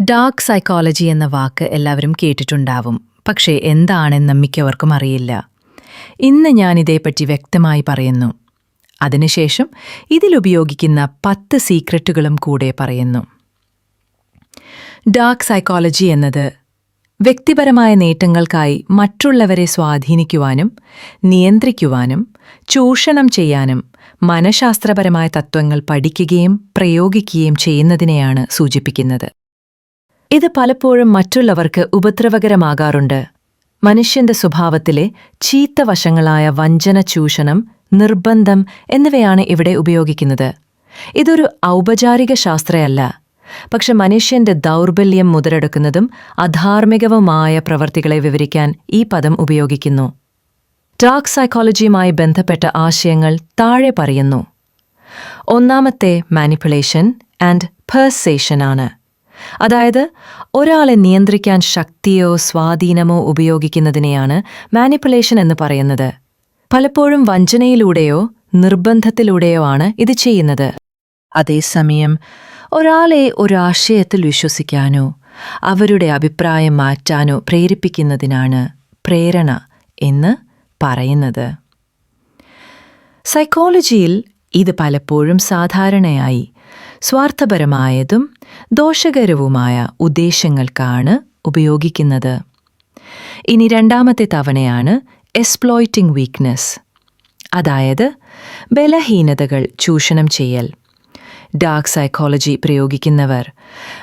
Dark psychology എന്ന വാക്ക് എല്ലാവരും കേട്ടിട്ടുണ്ടാവും. പക്ഷേ എന്താണെന്ന് മിക്കവർക്കും അറിയില്ല. ഇന്ന് ഞാൻ ഇതേപ്പറ്റി വ്യക്തമായി പറയുന്നു. അതിനുശേഷം ഇതിലുപയോഗിക്കുന്ന പത്ത് സീക്രട്ടുകളും കൂടെ പറയുന്നു. ഡാർക്ക് സൈക്കോളജി എന്നത് വ്യക്തിപരമായ നേട്ടങ്ങൾക്കായി മറ്റുള്ളവരെ സ്വാധീനിക്കുവാനും നിയന്ത്രിക്കുവാനും ചൂഷണം ചെയ്യാനും മനഃശാസ്ത്രപരമായ തത്വങ്ങൾ പഠിക്കുകയും പ്രയോഗിക്കുകയും ചെയ്യുന്നതിനെയാണ് സൂചിപ്പിക്കുന്നത്. ഇത് പലപ്പോഴും മറ്റുള്ളവർക്ക് ഉപദ്രവകരമാകാറുണ്ട്. മനുഷ്യന്റെ സ്വഭാവത്തിലെ ചീത്ത വശങ്ങളായ വഞ്ചന ചൂഷണം നിർബന്ധം എന്നിവയാണ് ഇവിടെ ഉപയോഗിക്കുന്നത്. ഇതൊരു ഔപചാരിക ശാസ്ത്രയല്ല. പക്ഷെ മനുഷ്യന്റെ ദൗർബല്യം മുതലെടുക്കുന്നതും അധാർമികവുമായ പ്രവർത്തികളെ വിവരിക്കാൻ ഈ പദം ഉപയോഗിക്കുന്നു. ഡാർക്ക് സൈക്കോളജിയുമായി ബന്ധപ്പെട്ട ആശയങ്ങൾ താഴെ പറയുന്നു. ഒന്നാമത്തെ മാനിപ്പുലേഷൻ ആൻഡ് പേഴ്സേഷനാണ് ആണ്. അതായത് ഒരാളെ നിയന്ത്രിക്കാൻ ശക്തിയോ സ്വാധീനമോ ഉപയോഗിക്കുന്നതിനെയാണ് മാനിപ്പുലേഷൻ എന്ന് പറയുന്നത്. പലപ്പോഴും വഞ്ചനയിലൂടെയോ നിർബന്ധത്തിലൂടെയോ ആണ് ഇത് ചെയ്യുന്നത്. അതേസമയം ഒരാളെ ഒരാശയത്തിൽ വിശ്വസിക്കാനോ അവരുടെ അഭിപ്രായം മാറ്റാനോ പ്രേരിപ്പിക്കുന്നതിനാണ് പ്രേരണ എന്ന് പറയുന്നത്. സൈക്കോളജിയിൽ ഇത് പലപ്പോഴും സാധാരണയായി സ്വാർത്ഥപരമായതും ദോഷകരവുമായ ഉദ്ദേശങ്ങൾക്കാണ് ഉപയോഗിക്കുന്നത്. ഇനി രണ്ടാമത്തെ തവണയാണ് എക്സ്പ്ലോയിറ്റിംഗ് വീക്ക്നെസ് അതായത് ബലഹീനതകൾ ചൂഷണം ചെയ്യൽ. ഡാർക്ക് സൈക്കോളജി പ്രയോഗിക്കുന്നവർ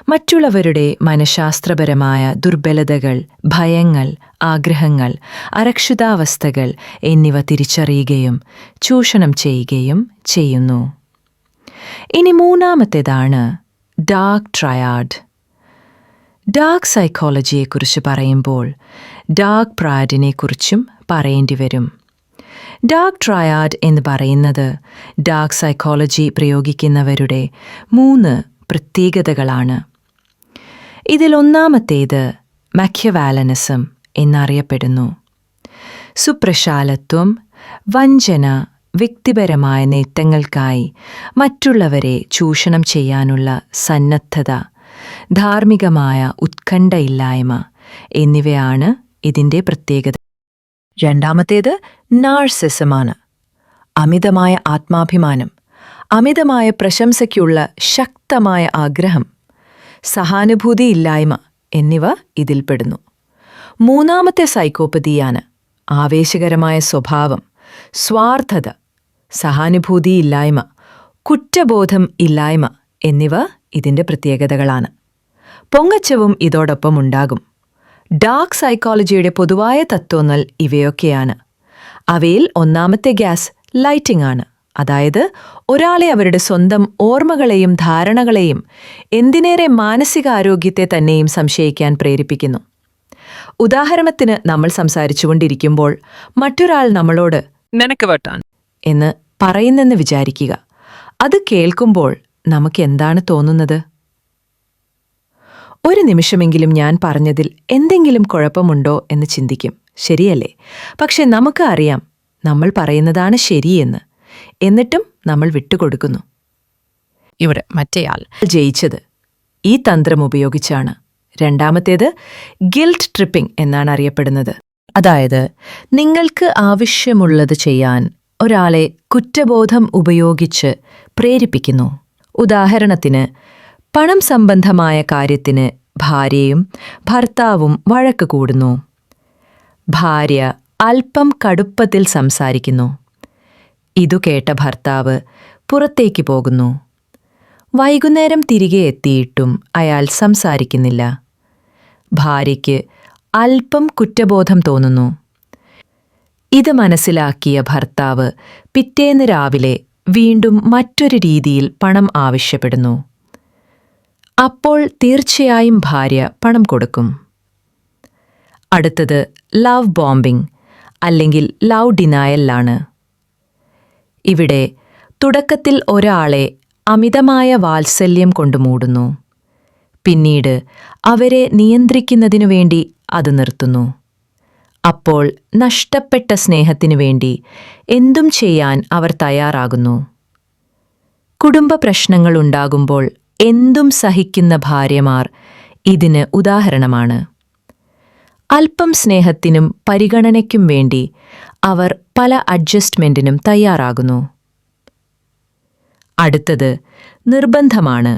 മറ്റുള്ളവരുടെ മനഃശാസ്ത്രപരമായ ദുർബലതകൾ ഭയങ്ങൾ ആഗ്രഹങ്ങൾ അരക്ഷിതാവസ്ഥകൾ എന്നിവ തിരിച്ചറിയുകയും ചൂഷണം ചെയ്യുകയും ചെയ്യുന്നു. ഇനി മൂന്നാമത്തേതാണ് ഡാർക്ക് ട്രയാഡ്. ഡാർക്ക് സൈക്കോളജിയെക്കുറിച്ച് പറയുമ്പോൾ ഡാർക്ക് പ്രാഡിനെക്കുറിച്ചും പറയേണ്ടി വരും. ഡാർക്ക് ട്രയാഡ് എന്ന് പറയുന്നത് ഡാർക്ക് സൈക്കോളജി പ്രയോഗിക്കുന്നവരുടെ മൂന്ന് പ്രത്യേകതകളാണ്. ഇതിലൊന്നാമത്തേത് മഖ്യവാലനസം എന്നറിയപ്പെടുന്നു. സുപ്രശാലത്വം വഞ്ചന വ്യക്തിപരമായ നേട്ടങ്ങൾക്കായി മറ്റുള്ളവരെ ചൂഷണം ചെയ്യാനുള്ള സന്നദ്ധത ധാർമ്മികമായ ഉത്കണ്ഠയില്ലായ്മ എന്നിവയാണ് ഇതിന്റെ പ്രത്യേകത. രണ്ടാമത്തേത് നാഴ്സെസമാണ്. അമിതമായ ആത്മാഭിമാനം അമിതമായ പ്രശംസയ്ക്കുള്ള ശക്തമായ ആഗ്രഹം സഹാനുഭൂതിയില്ലായ്മ എന്നിവ ഇതിൽപ്പെടുന്നു. മൂന്നാമത്തെ സൈക്കോപ്പതിയാണ് ആവേശകരമായ സ്വഭാവം സ്വാർത്ഥത സഹാനുഭൂതിയില്ലായ്മ കുറ്റബോധം ഇല്ലായ്മ എന്നിവ ഇതിന്റെ പ്രത്യേകതകളാണ്. പൊങ്ങച്ചവും ഇതോടൊപ്പം ഉണ്ടാകും. ഡാർക്ക് സൈക്കോളജിയുടെ പൊതുവായ തത്വങ്ങൾ ഇവയൊക്കെയാണ്. അവയിൽ ഒന്നാമത്തെ ഗ്യാസ് ലൈറ്റിംഗ് ആണ്. അതായത് ഒരാളെ അവരുടെ സ്വന്തം ഓർമ്മകളെയും ധാരണകളെയും എന്തിനേറെ മാനസികാരോഗ്യത്തെ തന്നെയും സംശയിക്കാൻ പ്രേരിപ്പിക്കുന്നു. ഉദാഹരണത്തിന് നമ്മൾ സംസാരിച്ചുകൊണ്ടിരിക്കുമ്പോൾ മറ്റൊരാൾ നമ്മളോട് നിനക്ക് വെട്ടാൻ എന്ന് പറയുന്നെന്ന് വിചാരിക്കുക. അത് കേൾക്കുമ്പോൾ നമുക്ക് എന്താണ് തോന്നുന്നത്? ഒരു നിമിഷമെങ്കിലും ഞാൻ പറഞ്ഞതിൽ എന്തെങ്കിലും കുഴപ്പമുണ്ടോ എന്ന് ചിന്തിക്കും. ശരിയല്ലേ? പക്ഷെ നമുക്ക് അറിയാം നമ്മൾ പറയുന്നതാണ് ശരിയെന്ന്. എന്നിട്ടും നമ്മൾ വിട്ടുകൊടുക്കുന്നു. ഇവിടെ മറ്റേയാൾ ജയിച്ചത് ഈ തന്ത്രം ഉപയോഗിച്ചാണ്. രണ്ടാമത്തേത് ഗിൽറ്റ് ട്രിപ്പിംഗ് എന്നാണ് അറിയപ്പെടുന്നത്. അതായത് നിങ്ങൾക്ക് ആവശ്യമുള്ളത് ചെയ്യാൻ ഒരാളെ കുറ്റബോധം ഉപയോഗിച്ച് പ്രേരിപ്പിക്കുന്നു. ഉദാഹരണത്തിന് പണം സംബന്ധമായ കാര്യത്തിന് ഭാര്യയും ഭർത്താവും വഴക്ക് കൂടുന്നു. ഭാര്യ അല്പം കടുപ്പത്തിൽ സംസാരിക്കുന്നു. ഇതു കേട്ട ഭർത്താവ് പുറത്തേക്ക് പോകുന്നു. വൈകുന്നേരം തിരികെ എത്തിയിട്ടും അയാൾ സംസാരിക്കുന്നില്ല. ഭാര്യയ്ക്ക് അല്പം കുറ്റബോധം തോന്നുന്നു. ഇത് മനസ്സിലാക്കിയ ഭർത്താവ് പിറ്റേന്ന് രാവിലെ വീണ്ടും മറ്റൊരു രീതിയിൽ പണം ആവശ്യപ്പെടുന്നു. അപ്പോൾ തീർച്ചയായും ഭാര്യ പണം കൊടുക്കും. അടുത്തത് ലവ് ബോംബിംഗ് അല്ലെങ്കിൽ ലവ് ഡിനായലാണ് ഇവിടെ തുടക്കത്തിൽ ഒരാളെ അമിതമായ വാത്സല്യം കൊണ്ടു മൂടുന്നു. പിന്നീട് അവരെ നിയന്ത്രിക്കുന്നതിനു വേണ്ടി അത് നിർത്തുന്നു. അപ്പോൾ നഷ്ടപ്പെട്ട സ്നേഹത്തിനു വേണ്ടി എന്തും ചെയ്യാൻ അവർ തയ്യാറാകുന്നു. കുടുംബ പ്രശ്നങ്ങൾ ഉണ്ടാകുമ്പോൾ എന്തും സഹിക്കുന്ന ഭാര്യമാർ ഇതിന് ഉദാഹരണമാണ്. അല്പം സ്നേഹത്തിനും പരിഗണനയ്ക്കും വേണ്ടി അവർ പല അഡ്ജസ്റ്റ്മെന്റിനും തയ്യാറാകുന്നു. അടുത്തത് നിർബന്ധമാണ്.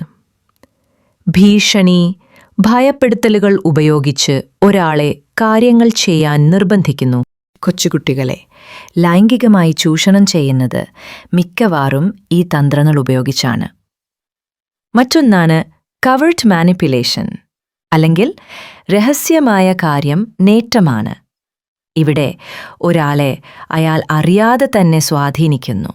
ഭീഷണി ഭയപ്പെടുത്തലുകൾ ഉപയോഗിച്ച് ഒരാളെ കാര്യങ്ങൾ ചെയ്യാൻ നിർബന്ധിക്കുന്നു. കൊച്ചുകുട്ടികളെ ലൈംഗികമായി ചൂഷണം ചെയ്യുന്നത് മിക്കവാറും ഈ തന്ത്രങ്ങൾ ഉപയോഗിച്ചാണ്. മറ്റൊന്നാണ് കവേർട്ട് മാനിപ്പുലേഷൻ അല്ലെങ്കിൽ രഹസ്യമായ കാര്യം നേട്ടമാണ്. ഇവിടെ ഒരാളെ അയാൾ അറിയാതെ തന്നെ സ്വാധീനിക്കുന്നു.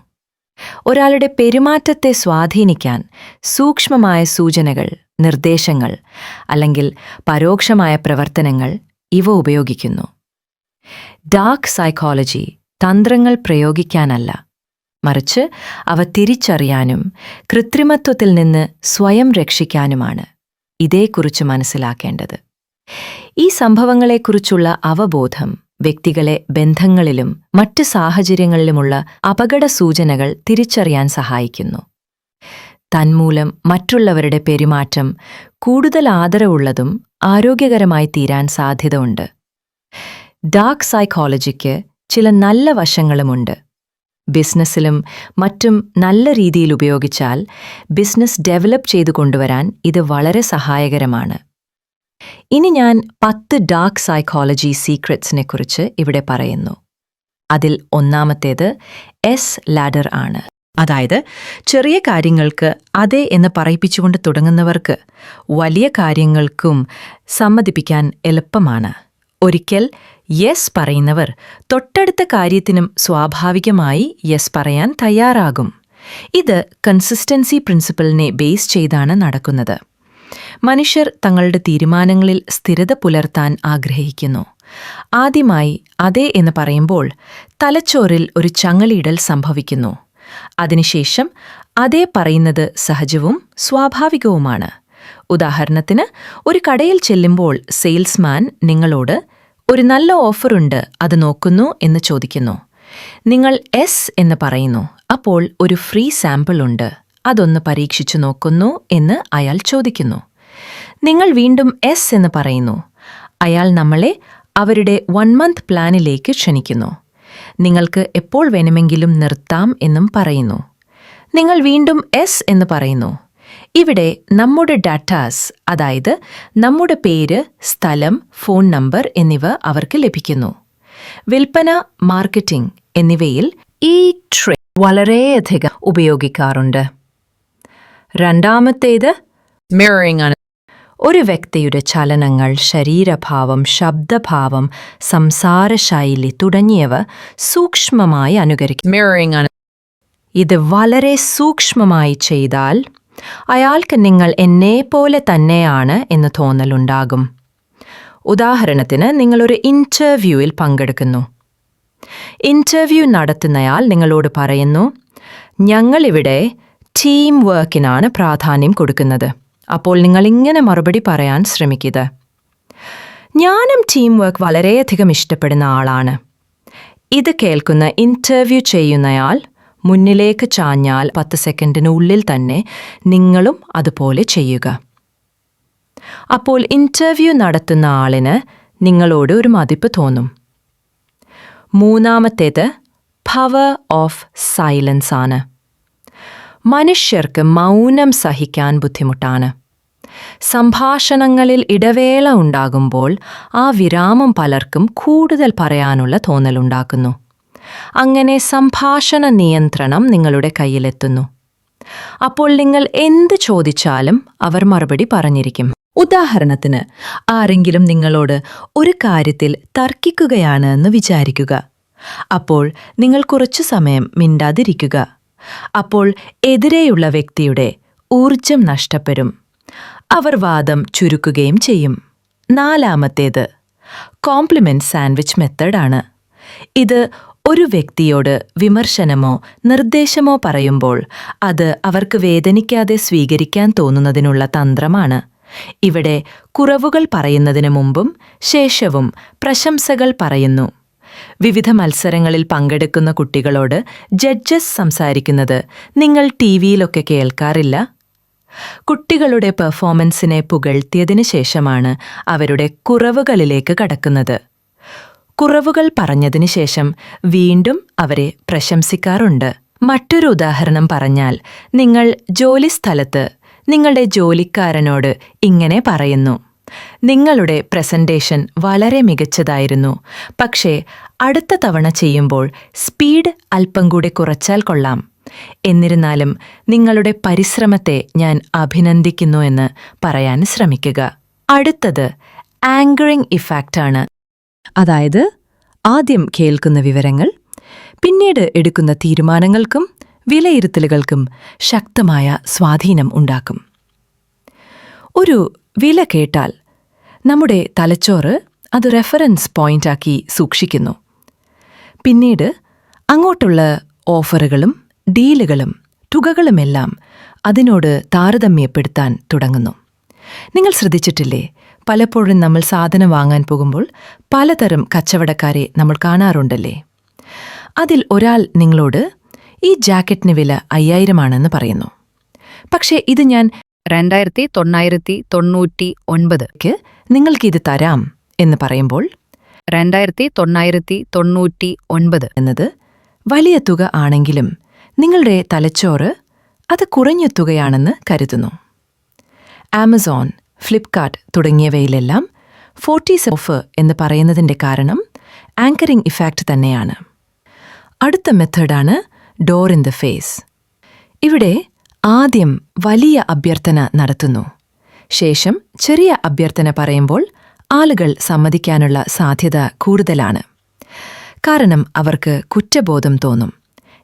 ഒരാളുടെ പെരുമാറ്റത്തെ സ്വാധീനിക്കാൻ സൂക്ഷ്മമായ സൂചനകൾ നിർദ്ദേശങ്ങൾ അല്ലെങ്കിൽ പരോക്ഷമായ പ്രവർത്തനങ്ങൾ ഇവ ഉപയോഗിക്കുന്നു. ഡാർക്ക് സൈക്കോളജി തന്ത്രങ്ങൾ പ്രയോഗിക്കാനല്ല മറിച്ച് അവ തിരിച്ചറിയാനും കൃത്രിമത്വത്തിൽ നിന്ന് സ്വയം രക്ഷിക്കാനുമാണ് ഇതേക്കുറിച്ച് മനസ്സിലാക്കേണ്ടത്. ഈ സംഭവങ്ങളെക്കുറിച്ചുള്ള അവബോധം വ്യക്തികളെ ബന്ധങ്ങളിലും മറ്റ് സാഹചര്യങ്ങളിലുമുള്ള അപകട സൂചനകൾ തിരിച്ചറിയാൻ സഹായിക്കുന്നു. തന്മൂലം മറ്റുള്ളവരുടെ പെരുമാറ്റം കൂടുതൽ ആദരവുള്ളതും ആരോഗ്യകരമായി തീരാൻ സാധ്യതയുണ്ട്. ഡാർക്ക് സൈക്കോളജിക്ക് ചില നല്ല വശങ്ങളുമുണ്ട്. ബിസിനസ്സിലും മറ്റും നല്ല രീതിയിൽ ഉപയോഗിച്ചാൽ ബിസിനസ് ഡെവലപ്പ് ചെയ്തു കൊണ്ടുവരാൻ ഇത് വളരെ സഹായകരമാണ്. ഇനി ഞാൻ പത്ത് ഡാർക്ക് സൈക്കോളജി സീക്രറ്റ്സിനെ കുറിച്ച് ഇവിടെ പറയുന്നു. അതിൽ ഒന്നാമത്തേത് എസ് ലാഡർ ആണ്. അതായത് ചെറിയ കാര്യങ്ങൾക്ക് അതെ എന്ന് പറയിപ്പിച്ചുകൊണ്ട് തുടങ്ങുന്നവർക്ക് വലിയ കാര്യങ്ങൾക്കും സമ്മതിപ്പിക്കാൻ എളുപ്പമാണ്. ഒരിക്കൽ യെസ് പറയുന്നവർ തൊട്ടടുത്ത കാര്യത്തിനും സ്വാഭാവികമായി യെസ് പറയാൻ തയ്യാറാകും. ഇത് കൺസിസ്റ്റൻസി പ്രിൻസിപ്പിളിനെ ബേസ് ചെയ്താണ് നടക്കുന്നത്. മനുഷ്യർ തങ്ങളുടെ തീരുമാനങ്ങളിൽ സ്ഥിരത പുലർത്താൻ ആഗ്രഹിക്കുന്നു. ആദ്യമായി അതെ എന്ന് പറയുമ്പോൾ തലച്ചോറിൽ ഒരു ചങ്ങലിടൽ സംഭവിക്കുന്നു. അതിനുശേഷം അതേ പറയുന്നത് സഹജവും സ്വാഭാവികവുമാണ്. ഉദാഹരണത്തിന് ഒരു കടയിൽ ചെല്ലുമ്പോൾ സെയിൽസ്മാൻ നിങ്ങളോട് ഒരു നല്ല ഓഫറുണ്ട് അത് നോക്കുന്നു എന്ന് ചോദിക്കുന്നു. നിങ്ങൾ എസ് എന്ന് പറയുന്നു. അപ്പോൾ ഒരു ഫ്രീ സാമ്പിൾ ഉണ്ട്. അതൊന്ന് പരീക്ഷിച്ചു നോക്കുന്നു എന്ന് അയാൾ ചോദിക്കുന്നു. നിങ്ങൾ വീണ്ടും എസ് എന്ന് പറയുന്നു. അയാൾ നമ്മളെ അവരുടെ വൺ മന്ത് പ്ലാനിലേക്ക് ക്ഷണിക്കുന്നു. നിങ്ങൾക്ക് എപ്പോൾ വേണമെങ്കിലും നിർത്താം എന്നും പറയുന്നു. നിങ്ങൾ വീണ്ടും എസ് എന്ന് പറയുന്നു. ഇവിടെ നമ്മുടെ ഡാറ്റാസ് അതായത് നമ്മുടെ പേര് സ്ഥലം ഫോൺ നമ്പർ എന്നിവ അവർക്ക് ലഭിക്കുന്നു. വിൽപ്പന മാർക്കറ്റിംഗ് എന്നിവയിൽ ഈ ട്രെ വളരെയധികം ഉപയോഗിക്കാറുണ്ട്. രണ്ടാമത്തേത് മിററിംഗ് ആണ് ഒരു വ്യക്തിയുടെ ചലനങ്ങൾ ശരീരഭാവം ശബ്ദഭാവം സംസാരശൈലി തുടങ്ങിയവ സൂക്ഷ്മമായി അനുകരിക്കും. മിററിംഗ് ആണ് ഇത് വളരെ സൂക്ഷ്മമായി ചെയ്താൽ അയാൾക്ക് നിങ്ങൾ എന്നെപ്പോലെ തന്നെയാണ് എന്ന് തോന്നലുണ്ടാകും. ഉദാഹരണത്തിന് നിങ്ങളൊരു ഇന്റർവ്യൂവിൽ പങ്കെടുക്കുന്നു. ഇന്റർവ്യൂ നടത്തുന്നയാൾ നിങ്ങളോട് പറയുന്നു ഞങ്ങളിവിടെ ടീം വർക്കിനാണ് പ്രാധാന്യം കൊടുക്കുന്നത്. അപ്പോൾ നിങ്ങൾ ഇങ്ങനെ മറുപടി പറയാൻ ശ്രമിക്കുക ഞാനും ടീം വർക്ക് വളരെയധികം ഇഷ്ടപ്പെടുന്ന ആളാണ്. ഇത് കേൾക്കുന്ന ഇന്റർവ്യൂ ചെയ്യുന്നയാൾ മുന്നിലേക്ക് ചാഞ്ഞാൽ പത്ത് സെക്കൻഡിനുള്ളിൽ തന്നെ നിങ്ങളും അതുപോലെ ചെയ്യുക. അപ്പോൾ ഇന്റർവ്യൂ നടത്തുന്ന ആളിന് നിങ്ങളോട് ഒരു മതിപ്പ് തോന്നും. മൂന്നാമത്തേത് പവർ ഓഫ് സൈലൻസ് ആണ്. മനുഷ്യർക്ക് മൗനം സഹിക്കാൻ ബുദ്ധിമുട്ടാണ്. സംഭാഷണങ്ങളിൽ ഇടവേള ഉണ്ടാകുമ്പോൾ ആ വിരാമം പലർക്കും കൂടുതൽ പറയാനുള്ള തോന്നലുണ്ടാക്കുന്നു അങ്ങനെ സംഭാഷണ നിയന്ത്രണം നിങ്ങളുടെ കയ്യിലെത്തുന്നു. അപ്പോൾ നിങ്ങൾ എന്ത് ചോദിച്ചാലും അവർ മറുപടി പറഞ്ഞിരിക്കും. ഉദാഹരണത്തിന് ആരെങ്കിലും നിങ്ങളോട് ഒരു കാര്യത്തിൽ തർക്കിക്കുകയാണ് എന്ന് വിചാരിക്കുക. അപ്പോൾ നിങ്ങൾ കുറച്ചു സമയം മിണ്ടാതിരിക്കുക. അപ്പോൾ എതിരെയുള്ള വ്യക്തിയുടെ ഊർജം നഷ്ടപ്പെടും. അവർ വാദം ചുരുക്കുകയും ചെയ്യും. നാലാമത്തേത് കോംപ്ലിമെന്റ് സാൻഡ്വിച്ച് മെത്തേഡാണ് ഇത് ഒരു വ്യക്തിയോട് വിമർശനമോ നിർദ്ദേശമോ പറയുമ്പോൾ അത് അവർക്ക് വേദനിക്കാതെ സ്വീകരിക്കാൻ തോന്നുന്നതിനുള്ള തന്ത്രമാണ്. ഇവിടെ കുറവുകൾ പറയുന്നതിന് മുമ്പും ശേഷവും പ്രശംസകൾ പറയുന്നു. വിവിധ മത്സരങ്ങളിൽ പങ്കെടുക്കുന്ന കുട്ടികളോട് ജഡ്ജസ് സംസാരിക്കുന്നത് നിങ്ങൾ ടി വിയിലൊക്കെ കേൾക്കാറില്ല? കുട്ടികളുടെ പെർഫോമൻസിനെ പുകഴ്ത്തിയതിനു ശേഷമാണ് അവരുടെ കുറവുകളിലേക്ക് കടക്കുന്നത്. കുറവുകൾ പറഞ്ഞതിനു ശേഷം വീണ്ടും അവരെ പ്രശംസിക്കാറുണ്ട്. മറ്റൊരു ഉദാഹരണം പറഞ്ഞാൽ നിങ്ങൾ ജോലിസ്ഥലത്ത് നിങ്ങളുടെ ജോലിക്കാരനോട് ഇങ്ങനെ പറയുന്നു. നിങ്ങളുടെ പ്രസന്റേഷൻ വളരെ മികച്ചതായിരുന്നു. പക്ഷേ അടുത്ത തവണ ചെയ്യുമ്പോൾ സ്പീഡ് അല്പം കൂടെ കുറച്ചാൽ കൊള്ളാം. എന്നിരുന്നാലും നിങ്ങളുടെ പരിശ്രമത്തെ ഞാൻ അഭിനന്ദിക്കുന്നു എന്ന് പറയാൻ ശ്രമിക്കുക. അടുത്തത് ആങ്കറിംഗ് ഇഫാക്റ്റാണ് അതായത് ആദ്യം കേൾക്കുന്ന വിവരങ്ങൾ പിന്നീട് എടുക്കുന്ന തീരുമാനങ്ങൾക്കും വിലയിരുത്തലുകൾക്കും ശക്തമായ സ്വാധീനം ഉണ്ടാക്കും. ഒരു വില കേട്ടാൽ നമ്മുടെ തലച്ചോറ് അത് റെഫറൻസ് പോയിന്റാക്കി സൂക്ഷിക്കുന്നു. പിന്നീട് അങ്ങോട്ടുള്ള ഓഫറുകളും ഡീലുകളും തുകകളുമെല്ലാം അതിനോട് താരതമ്യപ്പെടുത്താൻ തുടങ്ങുന്നു. നിങ്ങൾ ശ്രദ്ധിച്ചിട്ടില്ലേ? പലപ്പോഴും നമ്മൾ സാധനം വാങ്ങാൻ പോകുമ്പോൾ പലതരം കച്ചവടക്കാരെ നമ്മൾ കാണാറുണ്ടല്ലേ? അതിൽ ഒരാൾ നിങ്ങളോട് ഈ ജാക്കറ്റിന് വില അയ്യായിരമാണെന്ന് പറയുന്നു. പക്ഷേ ഇത് ഞാൻ രണ്ടായിരത്തി തൊള്ളായിരത്തി തൊണ്ണൂറ്റി ഒൻപത് ക്ക് നിങ്ങൾക്കിത് തരാം എന്ന് പറയുമ്പോൾ രണ്ടായിരത്തി തൊള്ളായിരത്തി തൊണ്ണൂറ്റി ഒൻപത് എന്നത് വലിയ തുക ആണെങ്കിലും നിങ്ങളുടെ തലച്ചോറ് അത് കുറഞ്ഞ തുകയാണെന്ന് കരുതുന്നു. ആമസോൺ ഫ്ലിപ്കാർട്ട് തുടങ്ങിയവയിലെല്ലാം ഫോർട്ടീസ് ഓഫ് എന്ന് പറയുന്നതിന്റെ കാരണം ആങ്കറിംഗ് ഇഫാക്റ്റ് തന്നെയാണ്. അടുത്ത മെത്തേഡാണ് ഡോർ ഇൻ ദ ഫേസ്. ഇവിടെ ആദ്യം വലിയ അഭ്യർത്ഥന നടത്തുന്നു. ശേഷം ചെറിയ അഭ്യർത്ഥന പറയുമ്പോൾ ആളുകൾ സമ്മതിക്കാനുള്ള സാധ്യത കൂടുതലാണ്. കാരണം അവർക്ക് കുറ്റബോധം തോന്നും.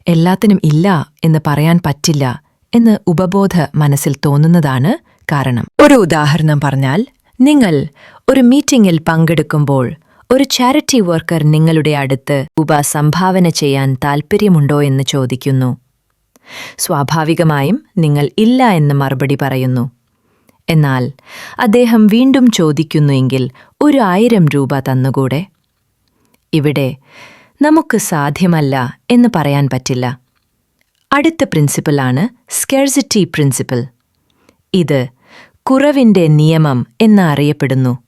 എല്ലാത്തിനും ഇല്ല എന്ന് പറയാൻ പറ്റില്ല എന്ന് ഉപബോധ മനസ്സിൽ തോന്നുന്നതാണ് കാരണം. ഒരു ഉദാഹരണം പറഞ്ഞാൽ നിങ്ങൾ ഒരു മീറ്റിംഗിൽ പങ്കെടുക്കുമ്പോൾ ഒരു ചാരിറ്റി വർക്കർ നിങ്ങളുടെ അടുത്ത് ഉപ സംഭാവന ചെയ്യാൻ താൽപ്പര്യമുണ്ടോ എന്ന് ചോദിക്കുന്നു. സ്വാഭാവികമായും നിങ്ങൾ ഇല്ല എന്ന് മറുപടി പറയുന്നു. എന്നാൽ അദ്ദേഹം വീണ്ടും ചോദിക്കുന്നുവെങ്കിൽ ഒരു ആയിരം രൂപ തന്നുകൂടെ? ഇവിടെ നമുക്ക് സാധ്യമല്ല എന്ന് പറയാൻ പറ്റില്ല. അടുത്ത പ്രിൻസിപ്പലാണ് സ്കെർസിറ്റി പ്രിൻസിപ്പൽ ഇത് കുറവിന്റെ നിയമം എന്ന് അറിയപ്പെടുന്നു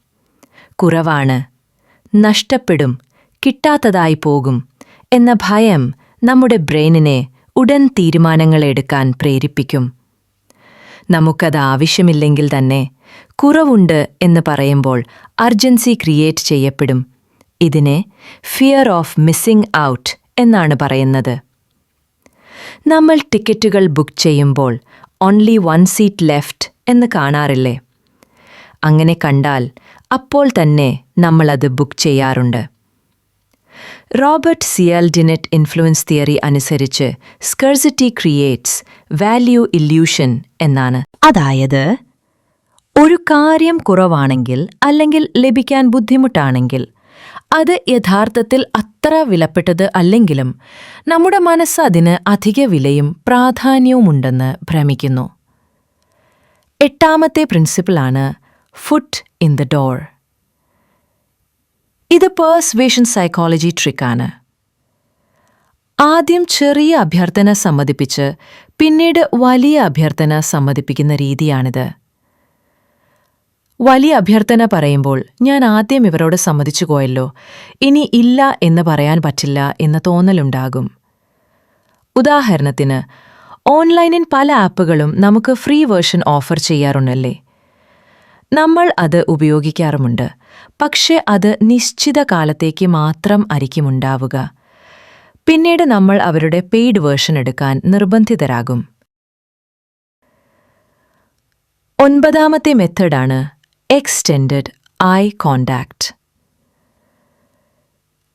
കുറവാണ് നഷ്ടപ്പെടും കിട്ടാത്തതായി പോകും എന്ന ഭയം നമ്മുടെ ബ്രെയിനിനെ ഉടൻ തീരുമാനങ്ങളെടുക്കാൻ പ്രേരിപ്പിക്കും. നമുക്കത് ആവശ്യമില്ലെങ്കിൽ തന്നെ കുറവുണ്ട് എന്ന് പറയുമ്പോൾ അർജൻസി ക്രിയേറ്റ് ചെയ്യപ്പെടും. ഇതിനെ ഫിയർ ഓഫ് മിസ്സിംഗ് ഔട്ട് എന്നാണ് പറയുന്നത്. നമ്മൾ ടിക്കറ്റുകൾ ബുക്ക് ചെയ്യുമ്പോൾ ഓൺലി വൺ സീറ്റ് ലെഫ്റ്റ് എന്ന് കാണാറില്ലേ? അങ്ങനെ കണ്ടാൽ അപ്പോൾ തന്നെ നമ്മളത് ബുക്ക് ചെയ്യാറുണ്ട്. Robert Cialdini influence theory അനുസരിച്ച് സ്കർസിറ്റി ക്രിയേറ്റ്സ് വാല്യൂ ഇല്യൂഷൻ എന്നാണ്. അതായത് ഒരു കാര്യം കുറവാണെങ്കിൽ അല്ലെങ്കിൽ ലഭിക്കാൻ ബുദ്ധിമുട്ടാണെങ്കിൽ അത് യഥാർത്ഥത്തിൽ അത്ര വിലപ്പെട്ടത് അല്ലെങ്കിലും നമ്മുടെ മനസ്സ് അതിന് അധിക വിലയും പ്രാധാന്യവുമുണ്ടെന്ന് ഭ്രമിക്കുന്നു. എട്ടാമത്തെ പ്രിൻസിപ്പിളാണ് ഫുട്ട് ഇൻ ദ ഡോർ ഇത് പേഴ്സ്വേഷൻ സൈക്കോളജി ട്രിക്കാണ് ആദ്യം ചെറിയ അഭ്യർത്ഥന സമ്മതിപ്പിച്ച് പിന്നീട് വലിയ അഭ്യർത്ഥന സമ്മതിപ്പിക്കുന്ന രീതിയാണിത്. വലിയ അഭ്യർത്ഥന പറയുമ്പോൾ ഞാൻ ആദ്യം ഇവരോട് സമ്മതിച്ചു പോയല്ലോ. ഇനി ഇല്ല എന്ന് പറയാൻ പറ്റില്ല എന്ന് തോന്നലുണ്ടാകും. ഉദാഹരണത്തിന് ഓൺലൈനിൽ പല ആപ്പുകളും നമുക്ക് ഫ്രീ വേർഷൻ ഓഫർ ചെയ്യാറുണ്ടല്ലേ? നമ്മൾ അത് ഉപയോഗിക്കാറുമുണ്ട്. പക്ഷേ അത് നിശ്ചിത കാലത്തേക്ക് മാത്രം ആയിരിക്കുമുണ്ടാവുക. പിന്നീട് നമ്മൾ അവരുടെ പെയ്ഡ് വേർഷൻ എടുക്കാൻ നിർബന്ധിതരാകും. ഒൻപതാമത്തെ മെത്തേഡാണ് എക്സ്റ്റെൻഡഡ് ഐ കോണ്ടാക്ട്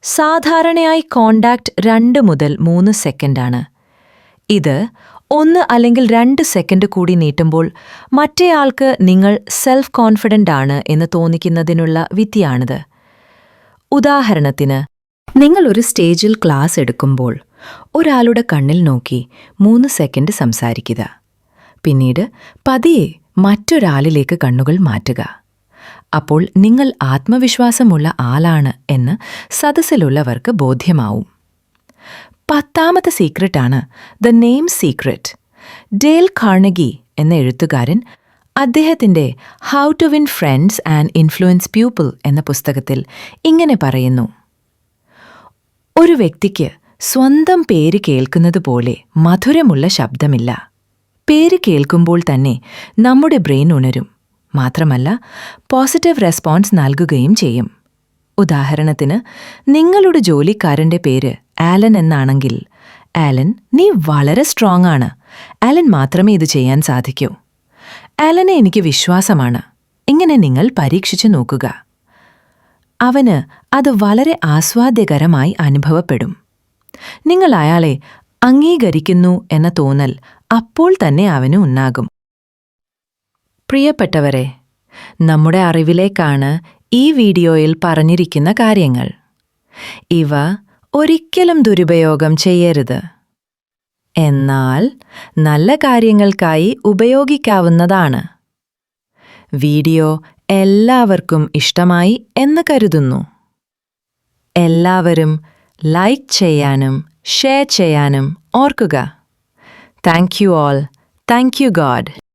സാധാരണയായി കോണ്ടാക്ട് രണ്ട് മുതൽ മൂന്ന് സെക്കൻഡാണ് ഇത് ഒന്ന് അല്ലെങ്കിൽ രണ്ട് സെക്കൻഡ് കൂടി നീട്ടുമ്പോൾ മറ്റേയാൾക്ക് നിങ്ങൾ സെൽഫ് കോൺഫിഡന്റ് ആണ് എന്ന് തോന്നിക്കുന്നതിനുള്ള വിധിയാണിത് ഉദാഹരണത്തിന് നിങ്ങൾ ഒരു സ്റ്റേജിൽ ക്ലാസ് എടുക്കുമ്പോൾ ഒരാളുടെ കണ്ണിൽ നോക്കി മൂന്ന് സെക്കൻഡ് സംസാരിക്കുക. പിന്നീട് പതിയെ മറ്റൊരാളിലേക്ക് കണ്ണുകൾ മാറ്റുക. അപ്പോൾ നിങ്ങൾ ആത്മവിശ്വാസമുള്ള ആളാണ് എന്ന് സദസ്സിലുള്ളവർക്ക് ബോധ്യമാവും. പത്താമത്തെ സീക്രട്ടാണ് the name secret. Dale Carnegie എന്ന എഴുത്തുകാരൻ അദ്ദേഹത്തിന്റെ how to win friends and influence people എന്ന പുസ്തകത്തിൽ ഇങ്ങനെ പറയുന്നു. ഒരു വ്യക്തിക്ക് സ്വന്തം പേര് കേൾക്കുന്നത് പോലെ മധുരമുള്ള ശബ്ദമില്ല. പേര് കേൾക്കുമ്പോൾ തന്നെ നമ്മുടെ ബ്രെയിൻ ഉണരും. മാത്രമല്ല പോസിറ്റീവ് റെസ്പോൺസ് നൽകുകയും ചെയ്യും. ഉദാഹരണത്തിന് നിങ്ങളുടെ ജോലിക്കാരന്റെ പേര് ആലൻ എന്നാണെങ്കിൽ ആലൻ നീ വളരെ സ്ട്രോങ് ആണ്. ആലൻ മാത്രമേ ഇത് ചെയ്യാൻ സാധിക്കൂ. ആലനെ എനിക്ക് വിശ്വാസമാണ്. ഇങ്ങനെ നിങ്ങൾ പരീക്ഷിച്ചു നോക്കുക. അവന് അത് വളരെ ആസ്വാദ്യകരമായി അനുഭവപ്പെടും. നിങ്ങൾ അയാളെ അംഗീകരിക്കുന്നു എന്ന തോന്നൽ അപ്പോൾ തന്നെ അവന് ഉണ്ടാകും. പ്രിയപ്പെട്ടവരെ നമ്മുടെ അറിവിലേക്കാണ് ഈ വീഡിയോയിൽ പറഞ്ഞിരിക്കുന്ന കാര്യങ്ങൾ. ഇവ ഒരിക്കലും ദുരുപയോഗം ചെയ്യരുത്. എന്നാൽ നല്ല കാര്യങ്ങൾക്കായി ഉപയോഗിക്കാവുന്നതാണ്. വീഡിയോ എല്ലാവർക്കും ഇഷ്ടമായി എന്ന് കരുതുന്നു. എല്ലാവരും ലൈക്ക് ചെയ്യാനും ഷെയർ ചെയ്യാനും ഓർക്കുക. Thank you all thank you God